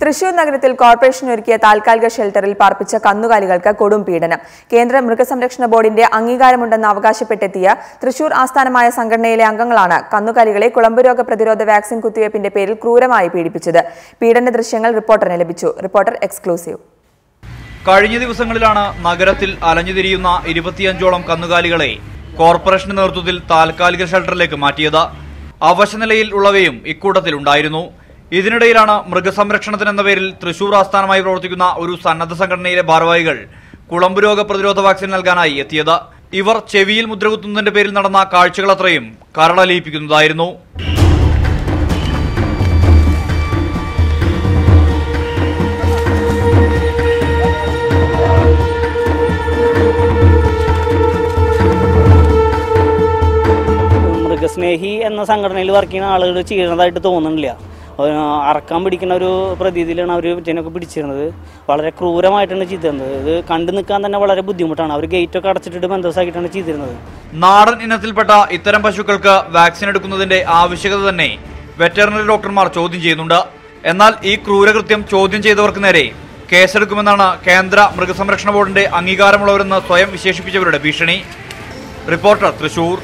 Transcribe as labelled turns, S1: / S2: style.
S1: തൃശൂർ നഗരത്തിൽ കോർപ്പറേഷൻ ഒരുക്കിയ താൽക്കാലിക ഷെൽട്ടറിൽ പാർപ്പിച്ച കന്നുകാലികൾക്ക് കൊടും പീഡനം. കേന്ദ്ര മൃഗസംരക്ഷണ ബോർഡിന്റെ അംഗീകാരമുണ്ടെന്ന് അവകാശപ്പെട്ടെത്തിയ തൃശൂർ ആസ്ഥാനമായ സംഘടനയിലെ അംഗങ്ങളാണ് കന്നുകാലികളെ കുളമ്പുരോഗ പ്രതിരോധ വാക്സിൻ കുത്തിവയ്പ്പിന്റെ പേരിൽ ക്രൂരമായി പീഡിപ്പിച്ചത്. പീഡന ദൃശ്യങ്ങൾ റിപ്പോർട്ടറിന് ലഭിച്ചു. Reporter exclusive.
S2: കഴിഞ്ഞ ദിവസങ്ങളിലാണ് നഗരത്തിൽ അലഞ്ഞുതിരിയുന്ന ഇരുപത്തിയഞ്ചോളം കന്നുകാലികളെ കോർപ്പറേഷന്റെ നേതൃത്വത്തിൽ താൽക്കാലിക ഷെൽട്ടറിലേക്ക് മാറ്റിയത്. അവശനിലയിൽ ഉള്ളവയും ഇക്കൂട്ടത്തിലുണ്ടായിരുന്നു. ഇതിനിടയിലാണ് മൃഗസംരക്ഷണത്തിന് എന്ന പേരിൽ തൃശൂർ ആസ്ഥാനമായി പ്രവർത്തിക്കുന്ന ഒരു സന്നദ്ധ സംഘടനയിലെ ഭാരവാഹികൾ കുളമ്പുരോഗ പ്രതിരോധ വാക്സിൻ നൽകാനായി എത്തിയത്. ഇവർ ചെവിയിൽ മുദ്രകുത്തുന്നതിന്റെ പേരിൽ നടന്ന കാഴ്ചകളത്രയും കരളലിയിപ്പിക്കുന്നതായിരുന്നു.
S3: മൃഗസ്നേഹി എന്ന സംഘടനയിൽ വർക്ക് ചെയ്യുന്ന ആളുകൾ ചെയ്യുന്നതായിട്ട് തോന്നുന്നില്ല. അറക്കാൻ പിടിക്കുന്ന ഒരു പ്രതീതിയിലാണ് അവർ ഇതിനൊക്കെ പിടിച്ചിരുന്നത്. വളരെ ക്രൂരമായിട്ടാണ് ചെയ്തിരുന്നത്. ഇത് കണ്ടു നിൽക്കാൻ തന്നെ വളരെ ബുദ്ധിമുട്ടാണ്. അവർ ഗേറ്റൊക്കെ അടച്ചിട്ടിട്ട് ബന്ധസാക്കിയിട്ടാണ് ചെയ്തിരുന്നത്.
S2: നാടൻ ഇനത്തിൽപ്പെട്ട ഇത്തരം പശുക്കൾക്ക് വാക്സിൻ എടുക്കുന്നതിന്റെ ആവശ്യകത തന്നെ വെറ്ററിനറി ഡോക്ടർമാർ ചോദ്യം ചെയ്യുന്നുണ്ട്. എന്നാൽ ഈ ക്രൂരകൃത്യം ചോദ്യം ചെയ്തവർക്ക് നേരെ കേസെടുക്കുമെന്നാണ് കേന്ദ്ര മൃഗസംരക്ഷണ ബോർഡിന്റെ അംഗീകാരമുള്ളവരെന്ന് സ്വയം വിശേഷിപ്പിച്ചവരുടെ ഭീഷണി. റിപ്പോർട്ടർ തൃശൂർ.